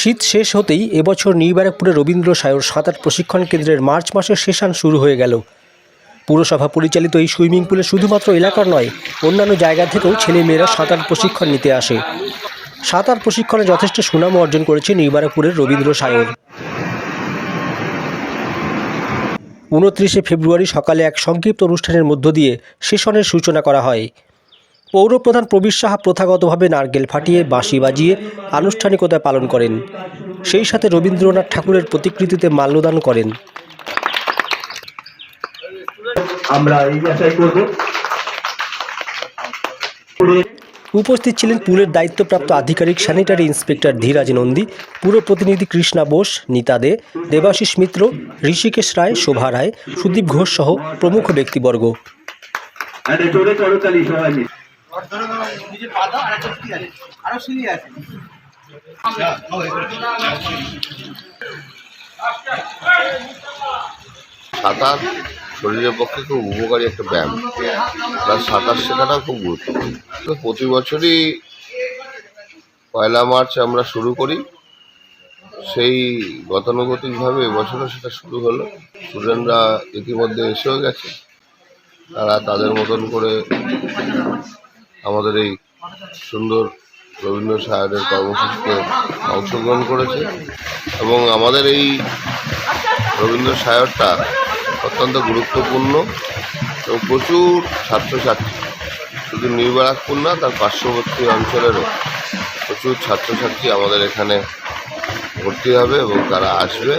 শীত শেষ হতেই এবছর নিউ ব্যারাকপুরে রবীন্দ্র সায়র সাঁতার প্রশিক্ষণ কেন্দ্রের মার্চ মাসের সেশন শুরু হয়ে গেল। পুরসভা পরিচালিত এই সুইমিং পুলে শুধুমাত্র এলাকার নয়, অন্যান্য জায়গা থেকেও ছেলেমেয়েরা সাঁতার প্রশিক্ষণ নিতে আসে। সাঁতার প্রশিক্ষণে যথেষ্ট সুনাম অর্জন করেছে নিউ ব্যারাকপুরের রবীন্দ্র সায়র। উনত্রিশে ফেব্রুয়ারি সকালে এক সংক্ষিপ্ত অনুষ্ঠানের মধ্য দিয়ে সেশনের সূচনা করা হয়। পৌরপ্রধান প্রবীর সাহা প্রথাগতভাবে নারকেল ফাটিয়ে বাঁশি বাজিয়ে আনুষ্ঠানিকতা পালন করেন। সেই সাথে রবীন্দ্রনাথ ঠাকুরের প্রতিকৃতিতে মাল্যদান করেন। আমরা এই আশাই করব। উপস্থিত ছিলেন পুলের দায়িত্বপ্রাপ্ত আধিকারিক স্যানিটারি ইন্সপেক্টর ধীরাজ নন্দী পুর প্রতিনিধি কৃষ্ণা বোস নিতা দে দেবাশিস মিত্র ঋষিকেশ রায় শোভা রায় সুদীপ ঘোষ সহ প্রমুখ ব্যক্তিবর্গ। সাঁতার শরীরের পক্ষে খুব উপকারী একটা ব্যায়াম। সাঁতার শেখাটা খুব গুরুত্বপূর্ণ। প্রতি বছরই পয়লা মার্চ আমরা শুরু করি। সেই গতানুগতিকভাবে এবছরও সেটা শুরু হলো। স্টুডেন্টরা ইতিমধ্যে এসেও গেছে। তারা তাদের মতন করে আমাদের এই সুন্দর রবীন্দ্র সায়রের কর্মসূচিতে অংশগ্রহণ করেছে। এবং আমাদের এই রবীন্দ্র সায়রটা অত্যন্ত গুরুত্বপূর্ণ এবং প্রচুর ছাত্রছাত্রী। শুধু নিউ ব্যারাকপুর না, তার পার্শ্ববর্তী অঞ্চলেরও প্রচুর ছাত্রছাত্রী আমাদের এখানে ভর্তি হবে এবং তারা আসবে।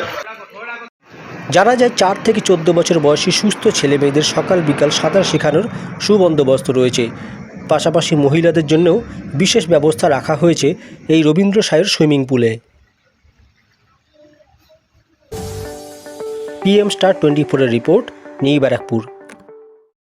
জানা যায়, চার থেকে চোদ্দ বছর বয়সী সুস্থ ছেলে মেয়েদের সকাল বিকাল সাঁতার শেখানোর সুবন্দোবস্ত রয়েছে। পাশাপাশি মহিলাদের জন্যও বিশেষ ব্যবস্থা রাখা হয়েছে এই রবীন্দ্র সায়ের সুইমিং পুলে। পিএম স্টার টোয়েন্টি ফোরের রিপোর্ট, নিউ ব্যারাকপুর।